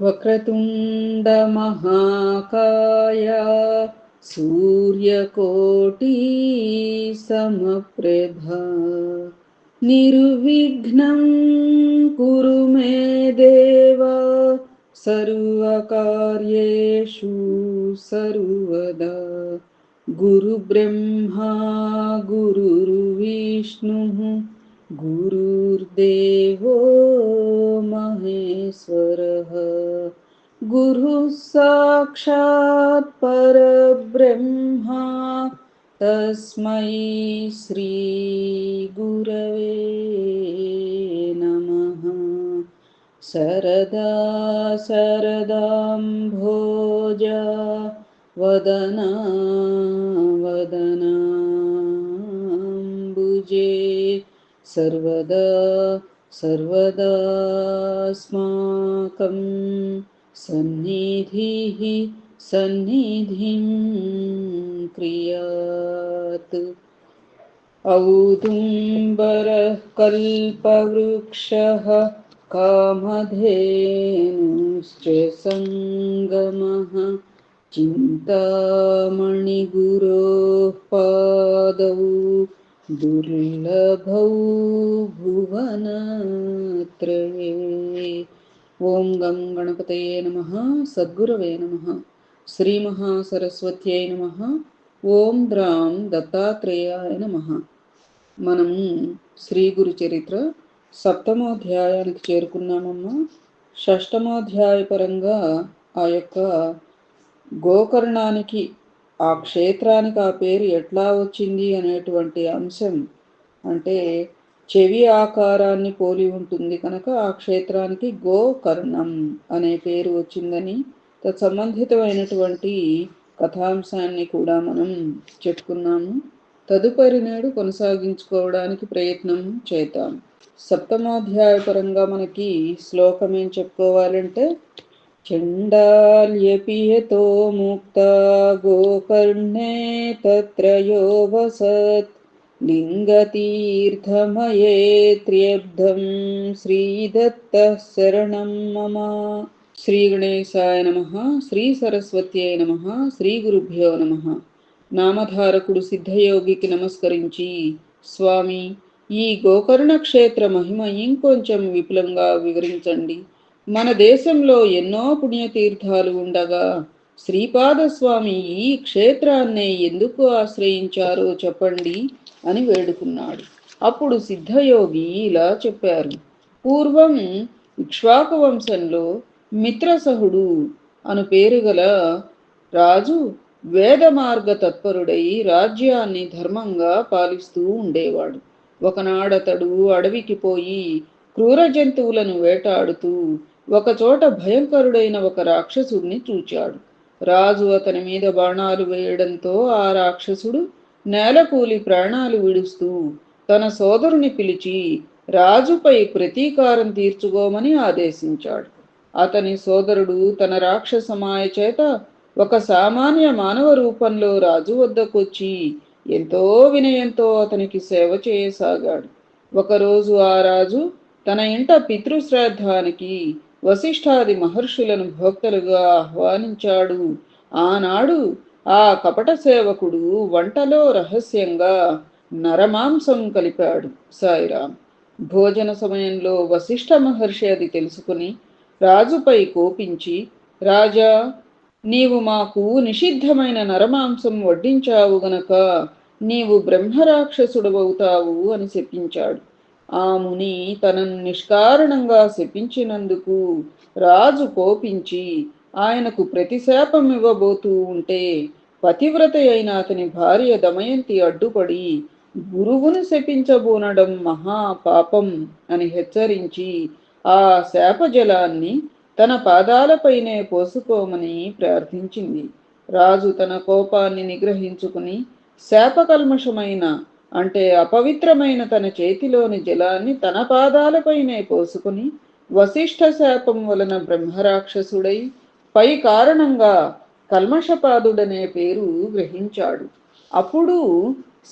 वक्रतुण्डमहाकाय सूर्यकोटि समप्रभा निर्विघ्नं कुरु मे देव सर्वकार्येषु सर्वदा। गुरुब्रह्मा गुरुर्विष्णुः गुरुर्देवो महेश्वरः गुरुः साक्षात् परब्रह्मा तस्मै श्रीगुरवे नमः। शरदा शरदाम्भोजा वदना वदनाम्बुजे सर्वदा सर्वदास्माकं सन्निधिः सन्निधिं क्रियात्। औदुम्बरः कल्पवृक्षः कामधेनुश्च सङ्गमः चिन्तामणिगुरोः पादौ दुर्लभौ भुवनत्रये ఓం గం గణపతయే నమ సద్గురవే నమ శ్రీమహాసరస్వత్యై నమ ఓం ద్రాం దత్తాత్రేయాయ నమ మనము శ్రీ గురు చరిత్ర సప్తమోధ్యాయానికి చేరుకున్నామమ్మా షష్టమోధ్యాయ పరంగా ఆ యొక్క గోకర్ణానికి ఆ క్షేత్రానికి ఆ పేరు ఎట్లా వచ్చింది అనేటువంటి అంశం అంటే చెవి ఆకారాన్ని పోలి ఉంటుంది కనుక ఆ క్షేత్రానికి గోకర్ణం అనే పేరు వచ్చిందని తత్సంబంధితమైనటువంటి కథాంశాన్ని కూడా మనం చెప్పుకున్నాము. తదుపరి నేడు కొనసాగించుకోవడానికి ప్రయత్నం చేద్దాం. సప్తమాధ్యాయ పరంగా మనకి శ్లోకం ఏం చెప్పుకోవాలంటే చండాల్యపియతో ముక్త గోకర్ణే యోవసత్ వసత్ లింగతీర్థమయేత్ర్యబ్ధం శ్రీదత్త శరణం మమ శ్రీ గణేశాయ నమ శ్రీ సరస్వత్యై నమ శ్రీ గురుభ్యో నమ నామధారకుడు సిద్ధయోగికి నమస్కరించి స్వామి ఈ గోకర్ణ క్షేత్ర మహిమ ఇంకొంచెం విపులంగా వివరించండి. మన దేశంలో ఎన్నో పుణ్యతీర్థాలు ఉండగా శ్రీపాదస్వామి ఈ క్షేత్రాన్నే ఎందుకు ఆశ్రయించారో చెప్పండి అని వేడుకున్నాడు. అప్పుడు సిద్ధయోగి ఇలా చెప్పారు. పూర్వం ఇక్ష్వాకు వంశంలో మిత్రసహుడు అను పేరు గల రాజు వేద మార్గ తత్పరుడై రాజ్యాన్ని ధర్మంగా పాలిస్తూ ఉండేవాడు. ఒకనాడతడు అడవికి పోయి క్రూర జంతువులను వేటాడుతూ ఒకచోట భయంకరుడైన ఒక రాక్షసుడిని చూచాడు. రాజు అతని మీద బాణాలు వేయడంతో ఆ రాక్షసుడు నేలకూలి ప్రాణాలు విడుస్తూ తన సోదరుని పిలిచి రాజుపై ప్రతీకారం తీర్చుకోమని ఆదేశించాడు. అతని సోదరుడు తన రాక్షస మాయ చేత ఒక సామాన్య మానవ రూపంలో రాజు వద్దకొచ్చి ఎంతో వినయంతో అతనికి సేవ చేయసాగాడు. ఒకరోజు ఆ రాజు తన ఇంట పితృశ్రాద్ధానికి వశిష్ఠాది మహర్షులను భోక్తలుగా ఆహ్వానించాడు. ఆనాడు ఆ కపట సేవకుడు వంటలో రహస్యంగా నరమాంసం కలిపాడు సాయిరాం. భోజన సమయంలో వశిష్ఠ మహర్షి అది తెలుసుకుని రాజుపై కోపించి రాజా నీవు మాకు నిషిద్ధమైన నరమాంసం వడ్డించావు గనక నీవు బ్రహ్మరాక్షసుడవవుతావు అని చెప్పించాడు ఆ ముని తనను నిష్కారణంగా శపించినందుకు రాజు కోపించి ఆయనకు ప్రతిశాపం ఇవ్వబోతూ ఉంటే పతివ్రత అయిన అతని భార్య దమయంతి అడ్డుపడి గురువును శపించబోనడం మహా పాపం అని హెచ్చరించి ఆ శాపజలాన్ని తన పాదాలపైనే పోసుకోమని ప్రార్థించింది. రాజు తన కోపాన్ని నిగ్రహించుకుని శాపకల్మషమైన అంటే అపవిత్రమైన తన చేతిలోని జలాన్ని తన పాదాలపైనే పోసుకుని వశిష్ఠ శాపం వలన బ్రహ్మరాక్షసుడై పై కారణంగా కల్మషపాదుడనే పేరు గ్రహించాడు. అప్పుడు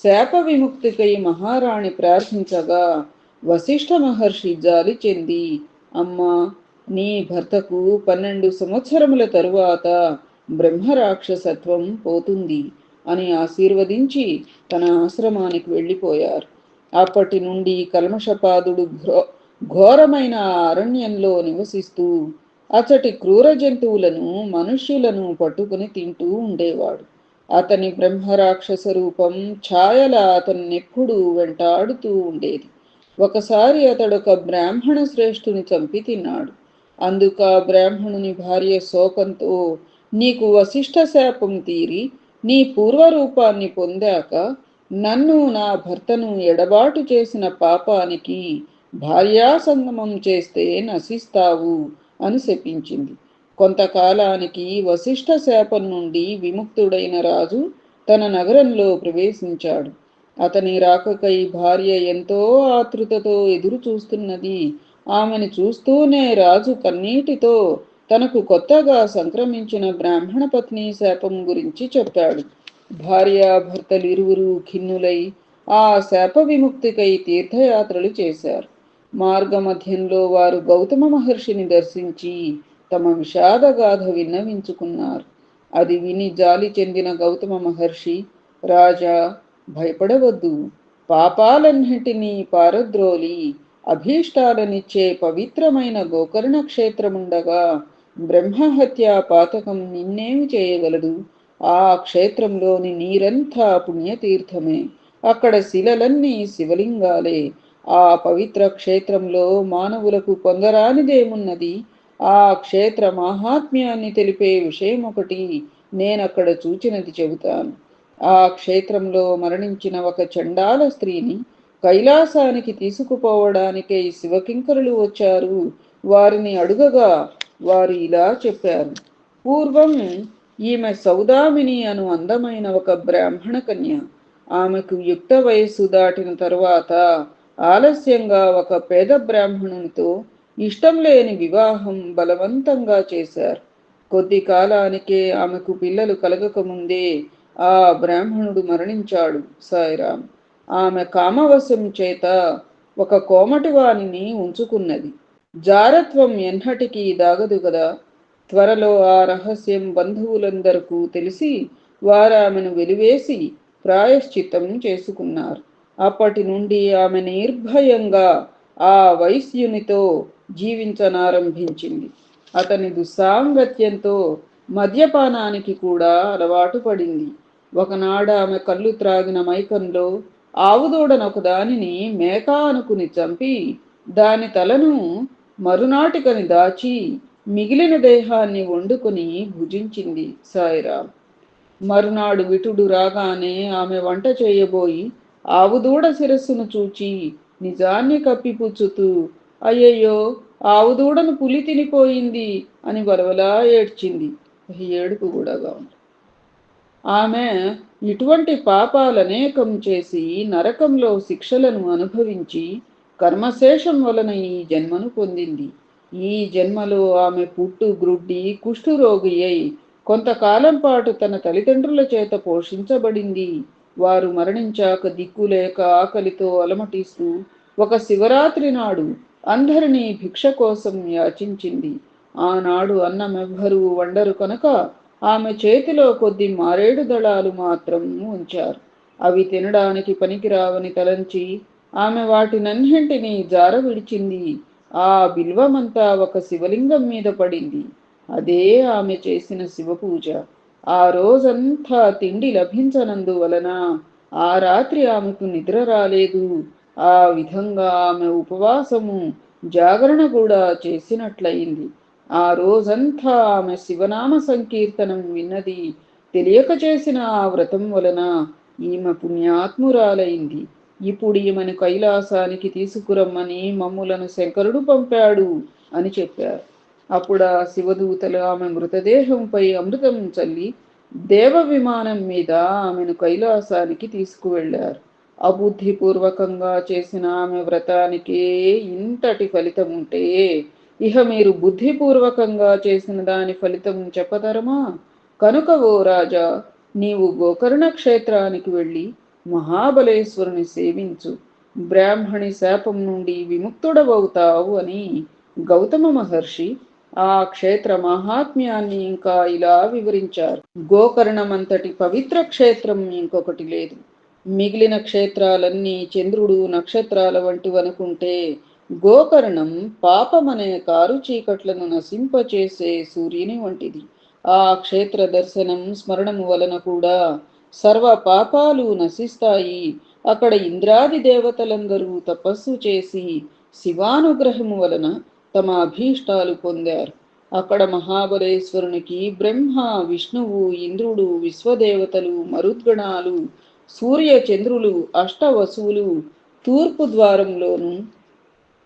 శాప విముక్తికై మహారాణి ప్రార్థించగా వశిష్ఠ మహర్షి జాలి చెంది. అమ్మా నీ భర్తకు పన్నెండు సంవత్సరముల తరువాత బ్రహ్మరాక్షసత్వం పోతుంది. అని ఆశీర్వదించి తన ఆశ్రమానికి వెళ్ళిపోయారు. అప్పటి నుండి కల్మషపాదుడు ఘో- ఘోరమైన అరణ్యంలో నివసిస్తూ అచటి క్రూర జంతువులను మనుష్యులను పట్టుకుని తింటూ ఉండేవాడు. అతని బ్రహ్మరాక్షస రూపం ఛాయల అతన్నెప్పుడూ వెంటాడుతూ ఉండేది. ఒకసారి అతడొక బ్రాహ్మణ శ్రేష్ఠుని చంపి తిన్నాడు. అందుక బ్రాహ్మణుని భార్య శోకంతో నీకు వశిష్ఠ శాపం తీరి నీ పూర్వరూపాన్ని పొందాక నన్ను నా భర్తను ఎడబాటు చేసిన పాపానికి భార్యాసంగమం చేస్తే నశిస్తావు అని శపించింది. కొంతకాలానికి వశిష్ఠ శాపం నుండి విముక్తుడైన రాజు తన నగరంలో ప్రవేశించాడు. అతని రాకకై భార్య ఎంతో ఆతృతతో ఎదురు చూస్తున్నది ఆమెను చూస్తూనే రాజు కన్నీటితో తనకు కొత్తగా సంక్రమించిన బ్రాహ్మణ పత్ని శాపం గురించి చెప్పాడు. భార్యాభర్తలు ఇరువురు ఖిన్నులై ఆ శాప విముక్తికై తీర్థయాత్రలు చేశారు. మార్గమధ్యంలో వారు గౌతమ మహర్షిని దర్శించి తమ విషాదగాథ విన్నవించుకున్నారు. అది విని జాలి చెందిన గౌతమ మహర్షి రాజా భయపడవద్దు. పాపాలన్నిటినీ పారద్రోలి అభీష్టాలనిచ్చే పవిత్రమైన గోకర్ణ క్షేత్రముండగా బ్రహ్మహత్య పాతకం నిన్నేమి చేయగలదు? ఆ క్షేత్రంలోని నీరంతా పుణ్యతీర్థమే. అక్కడ శిలలన్నీ శివలింగాలే. ఆ పవిత్ర క్షేత్రంలో మానవులకు పొందరానిదేమున్నది? ఆ క్షేత్ర మాహాత్మ్యాన్ని తెలిపే విషయం ఒకటి నేనక్కడ చూచినది చెబుతాను. ఆ క్షేత్రంలో మరణించిన ఒక చండాల స్త్రీని కైలాసానికి తీసుకుపోవడానికై శివకింకరులు వచ్చారు. వారిని అడుగగా వారు ఇలా చెప్పారు. పూర్వం ఈమె సౌదామిని అను అందమైన ఒక బ్రాహ్మణ కన్య. ఆమెకు యుక్త వయస్సు దాటిన తరువాత ఆలస్యంగా ఒక పేద బ్రాహ్మణునితో ఇష్టం లేని వివాహం బలవంతంగా చేశారు. కొద్ది కాలానికే ఆమెకు పిల్లలు కలగకముందే ఆ బ్రాహ్మణుడు మరణించాడు సాయిరామ్ ఆమె కామవశం చేత ఒక కోమటివాణిని ఉంచుకున్నది. జారత్వం ఎన్నటికీ దాగదు కదా? త్వరలో ఆ రహస్యం బంధువులందరకు తెలిసి వారామెను వెలివేసి ప్రాయశ్చిత్తం చేసుకున్నారు. అప్పటి నుండి ఆమె నిర్భయంగా ఆ వైశ్యునితో జీవించనారంభించింది. అతని దుస్సాంగత్యంతో మద్యపానానికి కూడా అలవాటు పడింది. ఒకనాడు ఆమె కళ్ళు త్రాగిన మైకంలో ఆవుదూడనొకదానిని మేక అనుకుని చంపి దాని తలను మరునాటికని దాచి మిగిలిన దేహాన్ని వండుకొని భుజించింది సాయిరామ్ మరునాడు విటుడు రాగానే ఆమె వంట చేయబోయి ఆవుదూడ శిరస్సును చూచి నిజాన్ని కప్పిపుచ్చుతూ అయ్యయ్యో ఆవుదూడను పులి తినిపోయింది అని వరవలా ఏడ్చింది. ఏడుపు కూడాగా ఆమె ఇటువంటి పాపాలనేకం చేసి నరకంలో శిక్షలను అనుభవించి కర్మశేషం వలన ఈ జన్మను పొందింది. ఈ జన్మలో ఆమె పుట్టు గ్రుడ్డి కుష్ఠురోగి అయి కొంతకాలం పాటు తన తల్లిదండ్రుల చేత పోషించబడింది. వారు మరణించాక దిక్కులేక ఆకలితో అలమటిస్తూ ఒక శివరాత్రి నాడు అందరినీ భిక్ష కోసం యాచించింది. ఆనాడు అన్నమెవ్వరూ వండరు కనుక ఆమె చేతిలో కొద్ది మారేడు దళాలు మాత్రం ఉంచారు. అవి తినడానికి పనికిరావని తలంచి ఆమె వాటినన్నింటినీ జార విడిచింది ఆ బిల్వమంతా ఒక శివలింగం మీద పడింది. అదే ఆమె చేసిన శివపూజ. ఆ రోజంతా తిండి లభించనందువలన ఆ రాత్రి ఆమెకు నిద్ర రాలేదు. ఆ విధంగా ఆమె ఉపవాసము జాగరణ కూడా చేసినట్లయింది. ఆ రోజంతా ఆమె శివనామ సంకీర్తనం విన్నది తెలియక చేసిన ఆ వ్రతం వలన ఈమె పుణ్యాత్మురాలైంది. ఇప్పుడు ఈమెను కైలాసానికి తీసుకురమ్మని మమ్ములను శంకరుడు పంపాడు అని చెప్పారు. అప్పుడు ఆ శివదూతలు ఆమె మృతదేహంపై అమృతం చల్లి దేవ విమానం మీద ఆమెను కైలాసానికి తీసుకువెళ్ళారు. అబుద్ధిపూర్వకంగా చేసిన ఆమె వ్రతానికే ఇంతటి ఫలితం ఉంటే ఇహ మీరు బుద్ధిపూర్వకంగా చేసిన దాని ఫలితం చెప్పదరమా కనుక ఓ రాజా నీవు గోకర్ణ క్షేత్రానికి వెళ్ళి మహాబలేశ్వరుని సేవించు. బ్రాహ్మణి శాపం నుండి విముక్తుడవవుతావు అని గౌతమ మహర్షి ఆ క్షేత్ర మహాత్మ్యాన్ని ఇంకా ఇలా వివరించారు. గోకర్ణమంతటి పవిత్ర క్షేత్రం ఇంకొకటి లేదు. మిగిలిన క్షేత్రాలన్నీ చంద్రుడు నక్షత్రాల వంటివనుకుంటే గోకర్ణం పాపమనే కారు చీకట్లను నశింపచేసే సూర్యుని వంటిది. ఆ క్షేత్ర దర్శనం స్మరణము వలన కూడా సర్వ పాపాలు నశిస్తాయి. అక్కడ ఇంద్రాది దేవతలందరూ తపస్సు చేసి శివానుగ్రహము వలన తమ అభీష్టాలు పొందారు. అక్కడ మహాబలేశ్వరునికి బ్రహ్మ విష్ణువు ఇంద్రుడు విశ్వదేవతలు మరుద్గణాలు సూర్య చంద్రులు అష్టవసువులు తూర్పు ద్వారంలోను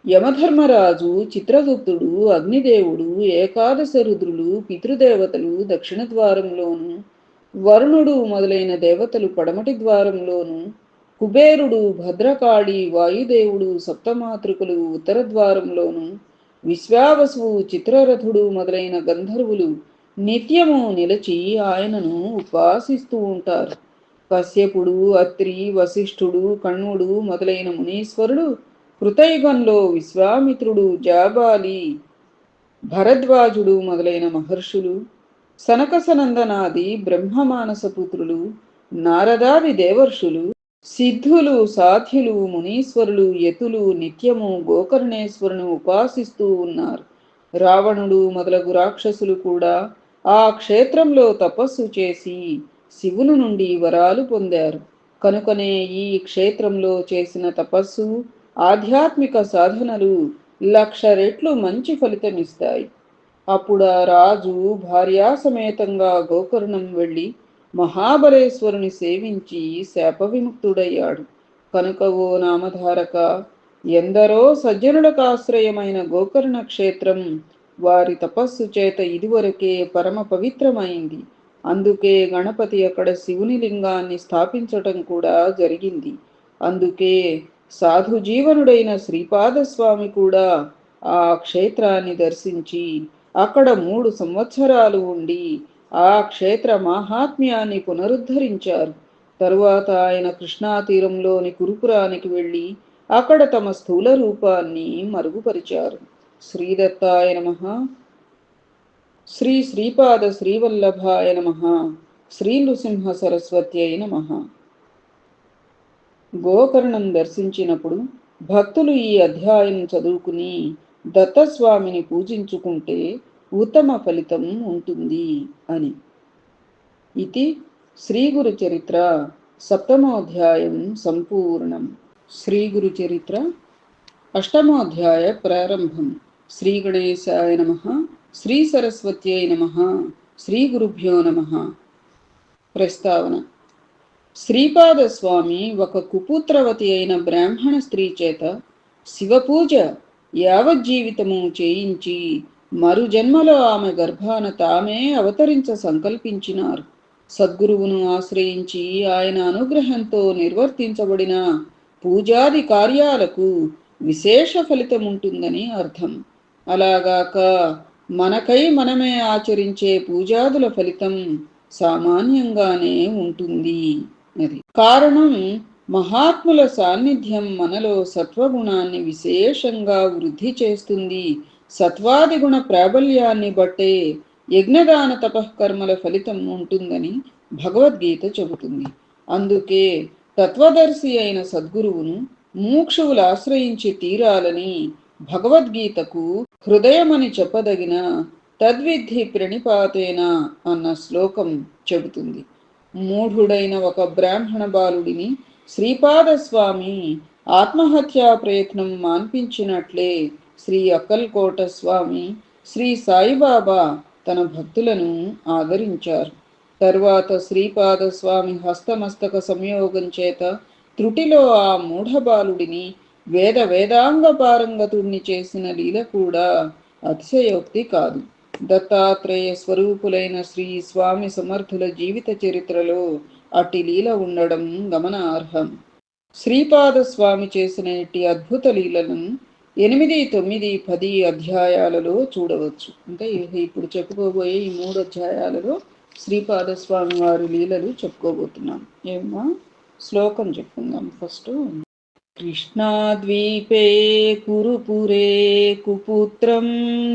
యమధర్మరాజు చిత్రగుప్తుడు అగ్నిదేవుడు ఏకాదశ రుద్రులు పితృదేవతలు దక్షిణ ద్వారంలోను వరుణుడు మొదలైన దేవతలు పడమటి ద్వారంలోను కుబేరుడు భద్రకాళి వాయుదేవుడు సప్తమాతృకులు ఉత్తర ద్వారంలోను విశ్వావసువు చిత్రరథుడు మొదలైన గంధర్వులు నిత్యము నిలిచి ఆయనను ఉపాసిస్తూ ఉంటారు. కశ్యపుడు అత్రి వశిష్ఠుడు కణ్ణుడు మొదలైన మునీశ్వరుడు కృతయుగంలో విశ్వామిత్రుడు జాబాలి భరద్వాజుడు మొదలైన మహర్షులు సనకసనందనాది బ్రహ్మమానసపుత్రులు నారదాది దేవర్షులు సిద్ధులు సాధ్యులు మునీశ్వరులు యతులు నిత్యము గోకర్ణేశ్వరుని ఉపాసిస్తూ ఉన్నారు. రావణుడు మొదలగు రాక్షసులు కూడా ఆ క్షేత్రంలో తపస్సు చేసి శివుని నుండి వరాలు పొందారు. కనుకనే ఈ క్షేత్రంలో చేసిన తపస్సు ఆధ్యాత్మిక సాధనలు లక్ష రెట్లు మంచి ఫలితమిస్తాయి. అప్పుడు ఆ రాజు భార్యాసమేతంగా గోకర్ణం వెళ్ళి మహాబలేశ్వరుని సేవించి శాప విముక్తుడయ్యాడు. కనుక ఓ నామధారక ఎందరో సజ్జనులకు ఆశ్రయమైన గోకర్ణ క్షేత్రం వారి తపస్సు చేత ఇదివరకే పరమ పవిత్రమైంది. అందుకే గణపతి అక్కడ శివుని లింగాన్ని స్థాపించటం కూడా జరిగింది. అందుకే సాధు జీవనుడైన శ్రీపాదస్వామి కూడా ఆ క్షేత్రాన్ని దర్శించి అక్కడ మూడు సంవత్సరాలు ఉండి ఆ క్షేత్ర మాహాత్మ్యాన్ని పునరుద్ధరించారు. తరువాత ఆయన కృష్ణా తీరంలోని కురుపురానికి వెళ్ళి అక్కడ తమ స్థూల రూపాన్ని మరుగుపరిచారు. శ్రీదత్తాయ నమ. శ్రీ శ్రీపాద శ్రీవల్లభాయ నమ. శ్రీ నృసింహ సరస్వత్యై నమ. గోకర్ణం దర్శించినప్పుడు భక్తులు ఈ అధ్యాయం చదువుకుని దత్తస్వామిని పూజించుకుంటే ఉత్తమ ఫలితం ఉంటుంది అని. ఇది శ్రీగురు చరిత్ర సప్తమోధ్యాయం సంపూర్ణం. శ్రీగురు చరిత్ర అష్టమోధ్యాయ ప్రారంభం. శ్రీ గణేశాయ నమ. శ్రీ సరస్వత్యై నమ. శ్రీ గురుభ్యో నమ. ప్రస్తావన. శ్రీపాదస్వామి ఒక కుపుత్రవతి అయిన బ్రాహ్మణ స్త్రీ చేత శివపూజ యావజ్జీవితము చేయించి మరు జన్మలో ఆమె గర్భాన తామే అవతరించ సంకల్పించినారు. సద్గురువును ఆశ్రయించి ఆయన అనుగ్రహంతో నిర్వర్తించబడిన పూజాది కార్యాలకు విశేష ఫలితం ఉంటుందని అర్థం. అలాగాక మనకై మనమే ఆచరించే పూజాదుల ఫలితం సామాన్యంగానే ఉంటుంది అది. కారణం మహాత్ముల సాన్నిధ్యం మనలో సత్వగుణాన్ని విశేషంగా వృద్ధి చేస్తుంది. సత్వాది గుణ ప్రాబల్యాన్ని బట్టే యజ్ఞదాన తపఃకర్మల ఫలితం ఉంటుందని భగవద్గీత చెబుతుంది. అందుకే తత్వదర్శి అయిన సద్గురువును మూక్షువులు ఆశ్రయించి తీరాలని భగవద్గీతకు హృదయమని చెప్పదగిన తద్విద్ధి ప్రణిపాతేన అన్న శ్లోకం చెబుతుంది. మూఢుడైన ఒక బ్రాహ్మణ బాలుడిని శ్రీపాదస్వామి ఆత్మహత్యా ప్రయత్నం మాన్పించినట్లే శ్రీ అక్కల్కోట స్వామి శ్రీ సాయిబాబా తన భక్తులను ఆదరించారు. తర్వాత శ్రీపాద స్వామి హస్తమస్తక సంయోగం చేత త్రుటిలో ఆ మూఢబాలుడిని వేద వేదాంగ పారంగతుణ్ణి చేసిన లీల కూడా అతిశయోక్తి కాదు. దత్తాత్రేయ స్వరూపులైన శ్రీ స్వామి సమర్థుల జీవిత చరిత్రలో అట్టి లీల ఉండడం గమనార్హం. శ్రీపాద స్వామి చేసిన ఇట్టి అద్భుత లీలను ఎనిమిది తొమ్మిది పది అధ్యాయాలలో చూడవచ్చు. అంటే ఇప్పుడు చెప్పుకోబోయే ఈ మూడు అధ్యాయాలలో శ్రీపాదస్వామి వారి లీలలు చెప్పుకోబోతున్నాం. ఏమో శ్లోకం చెప్పుకుందాం ఫస్ట్. కృష్ణాద్వీపే కురుపురే కుపుత్రం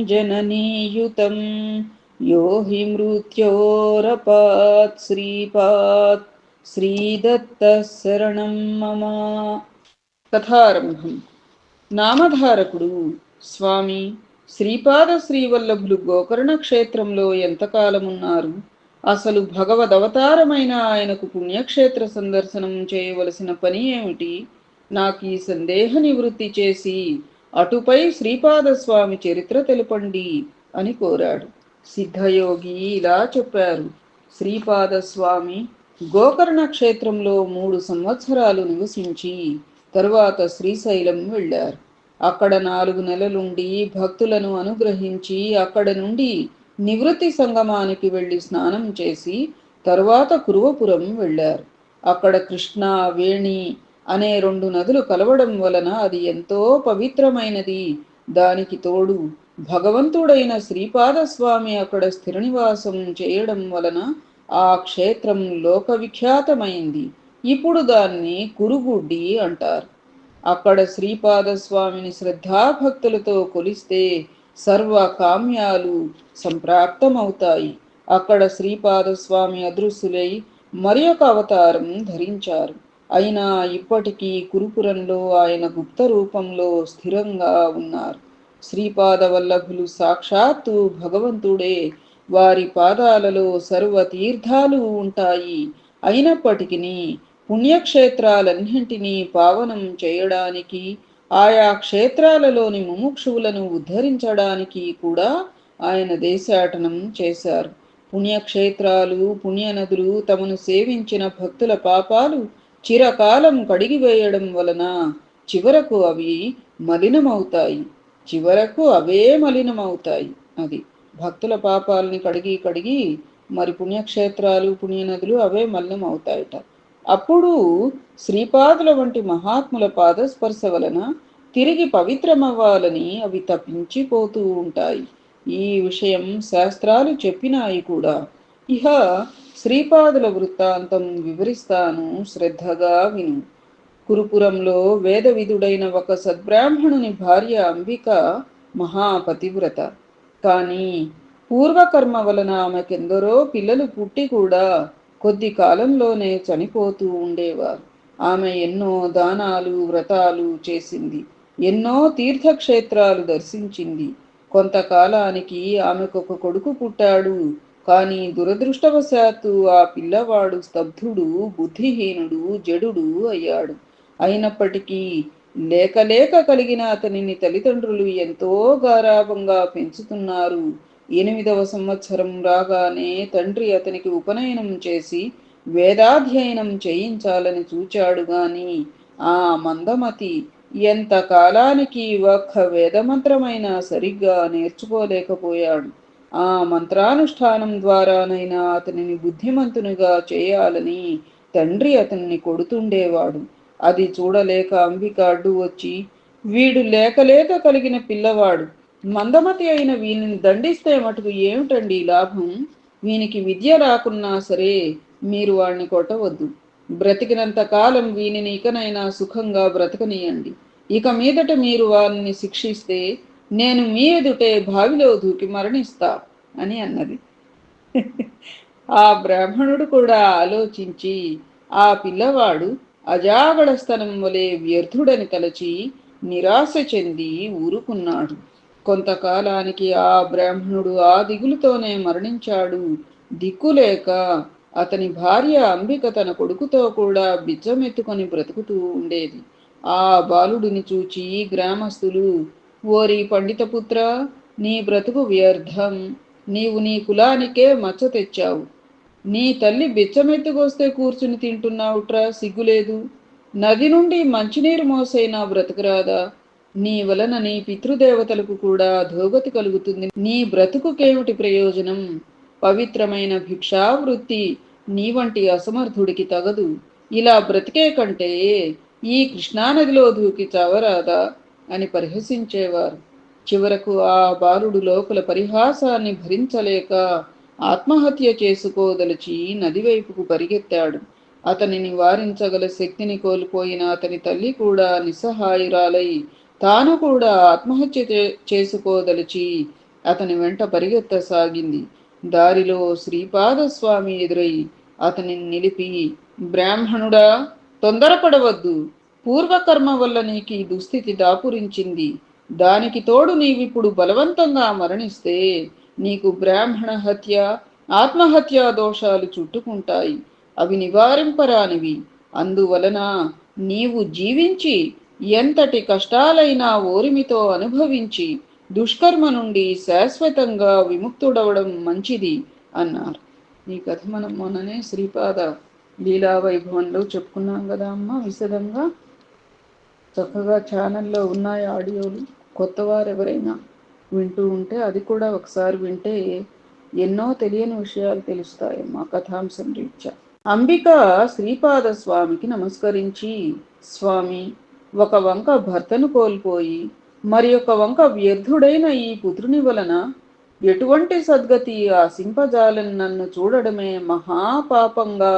జననీయుతం. యోహి మృత్యోరపాత్ శ్రీపాత్. శ్రీదత్త శరణం మమ. కథారంభం. నామధారకుడు. స్వామి శ్రీపాద శ్రీవల్లభులు గోకర్ణ క్షేత్రంలో ఎంతకాలమున్నారు? అసలు భగవదవతారమైన ఆయనకు పుణ్యక్షేత్ర సందర్శనం చేయవలసిన పని ఏమిటి? నాకు ఈ సందేహ నివృత్తి చేసి అటుపై శ్రీపాద స్వామి చరిత్ర తెలుపండి అని కోరాడు. సిద్ధయోగి ఇలా చెప్పారు. శ్రీపాద స్వామి గోకర్ణ క్షేత్రంలో మూడు సంవత్సరాలు నివసించి తరువాత శ్రీశైలం వెళ్ళారు. అక్కడ నాలుగు నెలలుండి భక్తులను అనుగ్రహించి అక్కడ నుండి నివృత్తి సంగమానికి వెళ్ళి స్నానం చేసి తరువాత కురువపురం వెళ్ళారు. అక్కడ కృష్ణ వేణి అనే రెండు నదులు కలవడం వలన అది ఎంతో పవిత్రమైనది. దానికి తోడు భగవంతుడైన శ్రీపాదస్వామి అక్కడ స్థిరనివాసం చేయడం వలన ఆ క్షేత్రం లోకవిఖ్యాతమైంది. ఇప్పుడు దాన్ని కురుగుడ్డి అంటారు. అక్కడ శ్రీపాదస్వామిని శ్రద్ధాభక్తులతో కొలిస్తే సర్వ కామ్యాలు సంప్రాప్తమవుతాయి. అక్కడ శ్రీపాదస్వామి అదృశ్యులై మరి ఒక అవతారం ధరించారు. అయినా ఇప్పటికీ కురుపురంలో ఆయన గుప్త రూపంలో స్థిరంగా ఉన్నారు. శ్రీపాద వల్లభులు సాక్షాత్తు భగవంతుడే. వారి పాదాలలో సర్వ తీర్థాలు ఉంటాయి. అయినప్పటికీ పుణ్యక్షేత్రాలన్నింటినీ పావనం చేయడానికి ఆయా క్షేత్రాలలోని ముముక్షువులను ఉద్ధరించడానికి కూడా ఆయన దేశాటనం చేశారు. పుణ్యక్షేత్రాలు పుణ్యనదులు తమను సేవించిన భక్తుల పాపాలు చిరకాలం కడిగివేయడం వలన చివరకు అవి మలినమవుతాయి. చివరకు అవే మలినమవుతాయి అది. భక్తుల పాపాలని కడిగి కడిగి మరి పుణ్యక్షేత్రాలు పుణ్యనదులు అవే మలినం అవుతాయట అప్పుడు శ్రీపాదుల వంటి మహాత్ముల పాదస్పర్శ వలన తిరిగి పవిత్రమవ్వాలని అవి తప్పించిపోతూ ఉంటాయి. ఈ విషయం శాస్త్రాలు చెప్పినాయి కూడా. ఇహ శ్రీపాదుల వృత్తాంతం వివరిస్తాను శ్రద్ధగా విను. కురుపురంలో వేదవిధుడైన ఒక సద్బ్రాహ్మణుని భార్య అంబిక మహాపతివ్రత. కానీ పూర్వకర్మ వలన ఆమెకెందరో పిల్లలు పుట్టి కూడా కొద్ది కాలంలోనే చనిపోతూ ఉండేవారు. ఆమె ఎన్నో దానాలు వ్రతాలు చేసింది. ఎన్నో తీర్థక్షేత్రాలు దర్శించింది. కొంతకాలానికి ఆమెకు ఒక కొడుకు పుట్టాడు. కానీ దురదృష్టవశాత్తు ఆ పిల్లవాడు స్తబ్ధుడు బుద్ధిహీనుడు జడుడు అయ్యాడు. అయినప్పటికీ లేకలేక కలిగిన అతనిని తల్లిదండ్రులు ఎంతో గారాభంగా పెంచుతున్నారు. ఎనిమిదవ సంవత్సరం రాగానే తండ్రి అతనికి ఉపనయనం చేసి వేదాధ్యయనం చేయించాలని చూచాడు గాని ఆ మందమతి ఎంత కాలానికి ఒక్క వేదమంత్రమైనా సరిగ్గా నేర్చుకోలేకపోయాడు. ఆ మంత్రానుష్ఠానం ద్వారానైనా అతనిని బుద్ధిమంతునిగా చేయాలని తండ్రి అతన్ని కొడుతుండేవాడు. అది చూడలేక అంబిక అడ్డు వచ్చి వీడు లేకలేక కలిగిన పిల్లవాడు. మందమతి అయిన వీనిని దండిస్తే మటుకు ఏమిటండి లాభం? వీనికి విద్య రాకున్నా సరే మీరు వాడిని కొట్టవద్దు. బ్రతికినంత కాలం వీనిని ఇకనైనా సుఖంగా బ్రతకనీయండి. ఇక మీదట మీరు వారిని శిక్షిస్తే నేను మీ ఎదుటే బావిలో దూకి మరణిస్తా అని అన్నది. ఆ బ్రాహ్మణుడు కూడా ఆలోచించి ఆ పిల్లవాడు అజాగడస్తనం వలె వ్యర్థుడని తలచి నిరాశ చెంది ఊరుకున్నాడు. కొంతకాలానికి ఆ బ్రాహ్మణుడు ఆ దిగులుతోనే మరణించాడు. దిక్కులేక అతని భార్య అంబిక తన కొడుకుతో కూడా బిచ్చమెత్తుకొని బ్రతుకుతూ ఉండేది. ఆ బాలుడిని చూచి గ్రామస్తులు ఓరి పండితపుత్ర నీ బ్రతుకు వ్యర్థం. నీవు నీ కులానికే మచ్చ తెచ్చావు. నీ తల్లి బిచ్చమెత్తుకొస్తే కూర్చుని తింటున్నావుట్రా సిగ్గులేదు. నది నుండి మంచినీరు మోసైనా బ్రతకరాదా? నీ వలన నీ పితృదేవతలకు కూడా ధోగతి కలుగుతుంది. నీ బ్రతుకుకేమిటి ప్రయోజనం? పవిత్రమైన భిక్షావృత్తి నీ వంటి అసమర్థుడికి తగదు. ఇలా బ్రతికే కంటే ఈ కృష్ణానదిలో దూకి చవరాదా? అని పరిహసించేవారు. చివరకు ఆ బాలుడు లోపల పరిహాసాన్ని భరించలేక ఆత్మహత్య చేసుకోదలిచి నదివైపుకు పరిగెత్తాడు. అతని నివారించగల శక్తిని కోల్పోయిన అతని తల్లి కూడా నిస్సహాయురాలై తాను కూడా ఆత్మహత్య చేసుకోదలిచి అతని వెంట పరిగెత్తసాగింది. దారిలో శ్రీపాదస్వామి ఎదురై అతని నిలిపి బ్రాహ్మణుడా తొందరపడవద్దు. పూర్వకర్మ వల్ల నీకు ఈ దుస్థితి దాపురించింది. దానికి తోడు నీవిప్పుడు బలవంతంగా మరణిస్తే నీకు బ్రాహ్మణ హత్య ఆత్మహత్యా దోషాలు చుట్టుకుంటాయి. అవి నివారింపరానివి. అందువలన నీవు జీవించి ఎంతటి కష్టాలైనా ఓరిమితో అనుభవించి దుష్కర్మ నుండి శాశ్వతంగా విముక్తుడవడం మంచిది అన్నారు. ఈ కథ మనం మొన్ననే శ్రీపాద లీలా వైభవంలో చెప్పుకున్నాం కదా అమ్మ విశదంగా. చక్కగా ఛానల్లో ఉన్నాయి ఆడియోలు. కొత్త వారు ఎవరైనా వింటూ ఉంటే అది కూడా ఒకసారి వింటే ఎన్నో తెలియని విషయాలు తెలుస్తాయమ్మా కథాంశం రీత్యా. అంబిక శ్రీపాద స్వామికి నమస్కరించి స్వామి ఒక వంక భర్తను కోల్పోయి మరి ఒక వంక వ్యర్థుడైన ఈ పుత్రుని వలన ఎటువంటి సద్గతి ఆశింపజాలని నన్ను చూడడమే మహాపాపంగా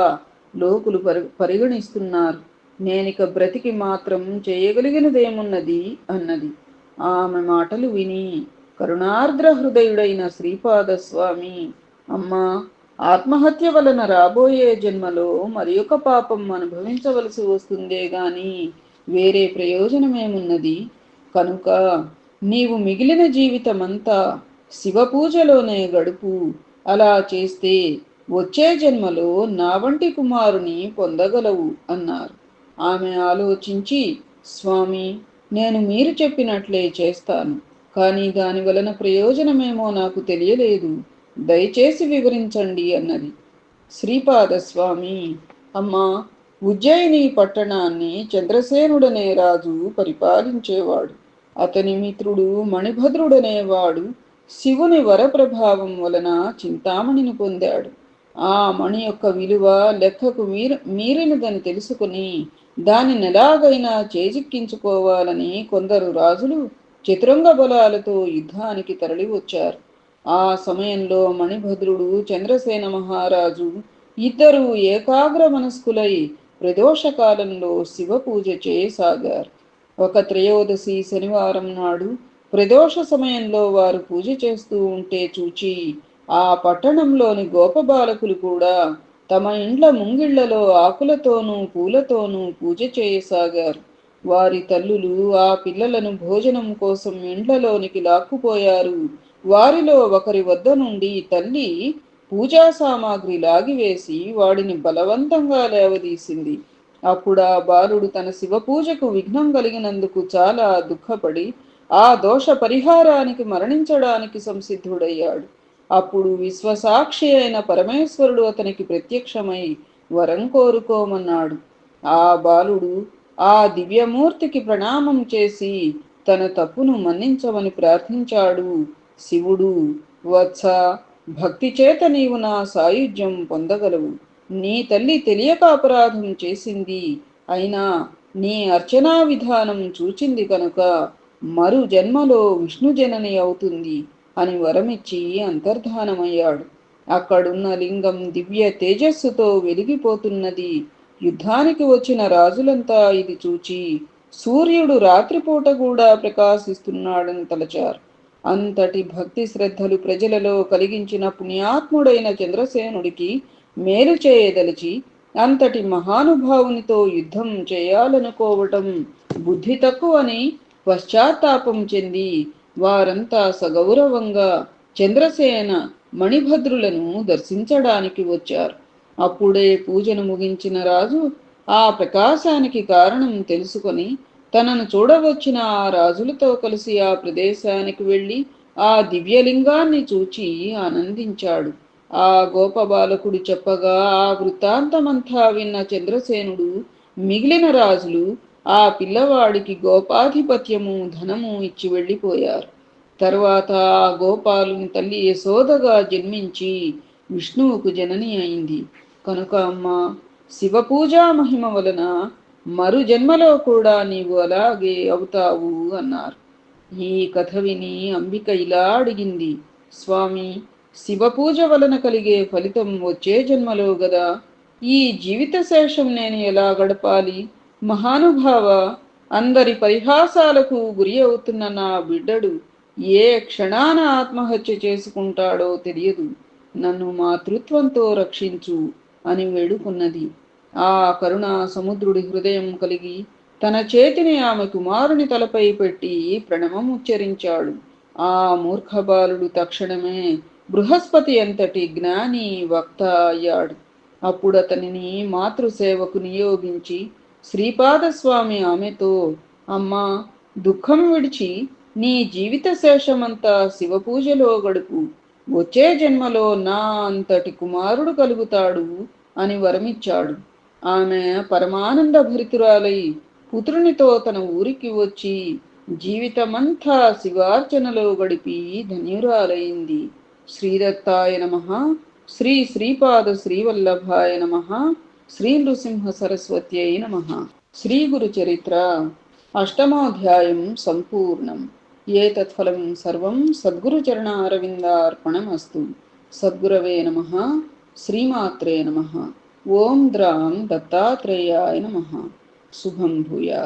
లోకులు పరి పరిగణిస్తున్నారు. నేనిక బ్రతికి మాత్రం చేయగలిగినదేమున్నది అన్నది. ఆమె మాటలు విని కరుణార్ద్ర హృదయుడైన శ్రీపాద స్వామి అమ్మా ఆత్మహత్య వలన రాబోయే జన్మలో మరి ఒక పాపం అనుభవించవలసి వస్తుందే గాని వేరే ప్రయోజనమేమున్నది? కనుక నీవు మిగిలిన జీవితమంతా శివ పూజలోనే గడుపు. అలా చేస్తే వచ్చే జన్మలో నా వంటి కుమారుని పొందగలవు అన్నారు. ఆమె ఆలోచించి స్వామి నేను మీరు చెప్పినట్లే చేస్తాను. కానీ దాని వలన ప్రయోజనమేమో నాకు తెలియలేదు. దయచేసి వివరించండి అన్నది. శ్రీపాద స్వామి అమ్మా ఉజ్జయిని పట్టణాన్ని చంద్రసేనుడనే రాజు పరిపాలించేవాడు. అతని మిత్రుడు మణిభద్రుడనేవాడు శివుని వరప్రభావం వలన చింతామణిని పొందాడు. ఆ మణి యొక్క విలువ లెక్కకు మీర మీరినదని తెలుసుకుని దానిని ఎలాగైనా చేజిక్కించుకోవాలని కొందరు రాజులు చతురంగ బలాలతో యుద్ధానికి తరలి వచ్చారు ఆ సమయంలో మణిభద్రుడు చంద్రసేన మహారాజు ఇద్దరు ఏకాగ్ర మనస్కులై ప్రదోషకాలంలో శివ పూజ చేయసాగారు. ఒక త్రయోదశి శనివారం నాడు ప్రదోష సమయంలో వారు పూజ చేస్తూ ఉంటే చూచి ఆ పట్టణంలోని గోపబాలకులు కూడా తమ ఇండ్ల ముంగిళ్ళలో ఆకులతోనూ పూలతోనూ పూజ చేయసాగారు. వారి తల్లులు ఆ పిల్లలను భోజనం కోసం ఇండ్లలోనికి లాక్కుపోయారు. వారిలో ఒకరి వద్ద నుండి తల్లి పూజా సామాగ్రి లాగివేసి వాడిని బలవంతంగా లేవదీసింది. అప్పుడు ఆ బాలుడు తన శివ పూజకు విఘ్నం కలిగినందుకు చాలా దుఃఖపడి ఆ దోష పరిహారానికి మరణించడానికి సంసిద్ధుడయ్యాడు. అప్పుడు విశ్వసాక్షి అయిన పరమేశ్వరుడు అతనికి ప్రత్యక్షమై వరం కోరుకోమన్నాడు. ఆ బాలుడు ఆ దివ్యమూర్తికి ప్రణామం చేసి తన తప్పును మన్నించమని ప్రార్థించాడు. శివుడు వత్స భక్తి చేత నీవు నా సాయుధ్యం పొందగలవు. నీ తల్లి తెలియక అపరాధం చేసింది. అయినా నీ అర్చనా విధానం చూచింది కనుక మరు జన్మలో విష్ణు జనని అవుతుంది అని వరమిచ్చి అంతర్ధానమయ్యాడు. అక్కడున్న లింగం దివ్య తేజస్సుతో వెలిగిపోతున్నది. యుద్ధానికి వచ్చిన రాజులంతా ఇది చూచి సూర్యుడు రాత్రిపూట కూడా ప్రకాశిస్తున్నాడని తలచారు. అంతటి భక్తి శ్రద్ధలు ప్రజలలో కలిగించిన పుణ్యాత్ముడైన చంద్రసేనుడికి మేలు చేయదలిచి అంతటి మహానుభావునితో యుద్ధం చేయాలనుకోవటం బుద్ధి తక్కువని పశ్చాత్తాపం చెంది వారంతా సగౌరవంగా చంద్రసేన మణిభద్రులను దర్శించడానికి వచ్చారు. అప్పుడే పూజను ముగించిన రాజు ఆ ప్రకాశానికి కారణం తెలుసుకొని తనను చూడవచ్చిన ఆ రాజులతో కలిసి ఆ ప్రదేశానికి వెళ్ళి ఆ దివ్యలింగాన్ని చూచి ఆనందించాడు. ఆ గోపబాలకుడు చెప్పగా ఆ వృత్తాంతమంతా విన్న చంద్రసేనుడు మిగిలిన రాజులు ఆ పిల్లవాడికి గోపాధిపత్యము ధనము ఇచ్చి వెళ్ళిపోయారు. తర్వాత ఆ గోపాలుని తల్లి యశోదగా జన్మించి విష్ణువుకు జనని అయింది. కనుక అమ్మ శివపూజా మహిమ వలన మరు జన్మలో కూడా నీవు అలాగే అవుతావు అన్నారు. ఈ కథ విని అంబిక ఇలా అడిగింది. స్వామి శివ పూజ వలన కలిగే ఫలితం వచ్చే జన్మలో గదా? ఈ జీవిత శేషం నేను ఎలా గడపాలి? మహానుభావ అందరి పరిహాసాలకు గురి అవుతున్న నా బిడ్డడు ఏ క్షణాన ఆత్మహత్య చేసుకుంటాడో తెలియదు. నన్ను మాతృత్వంతో రక్షించు అని వేడుకున్నది. ఆ కరుణ సముద్రుడి హృదయం కలిగి తన చేతిని ఆమె కుమారుని తలపై పెట్టి ప్రణమం ఉచ్చరించాడు. ఆ మూర్ఖ బాలుడు తక్షణమే బృహస్పతి అంతటి జ్ఞాని వక్త అయ్యాడు. అప్పుడు అతనిని మాతృసేవకు నియోగించి శ్రీపాదస్వామి ఆమెతో అమ్మా దుఃఖం విడిచి నీ జీవిత శేషమంతా శివపూజలో గడుపు. వచ్చే జన్మలో నా అంతటి కుమారుడు కలుగుతాడు అని వరమిచ్చాడు. ఆమె పరమానంద భరితురాలై పుత్రునితో తన ఊరికి వచ్చి జీవితమంతా శివార్చనలో గడిపి ధన్యురాలైంది. శ్రీదత్తాయ నమ. శ్రీ శ్రీపాద శ్రీవల్లభాయ నమ. శ్రీ నృసింహ సరస్వత్యై నమ. శ్రీ గురు చరిత్ర అష్టమోధ్యాయం సంపూర్ణం. ఏతత్ఫలం సర్వం సద్గురు చరణారవిందార్పణమస్తు సద్గురవే నమ. శ్రీమాత్రే నమ. ఓం ద్రాం దత్తాత్రేయాయ నమ శుభం భూయాత్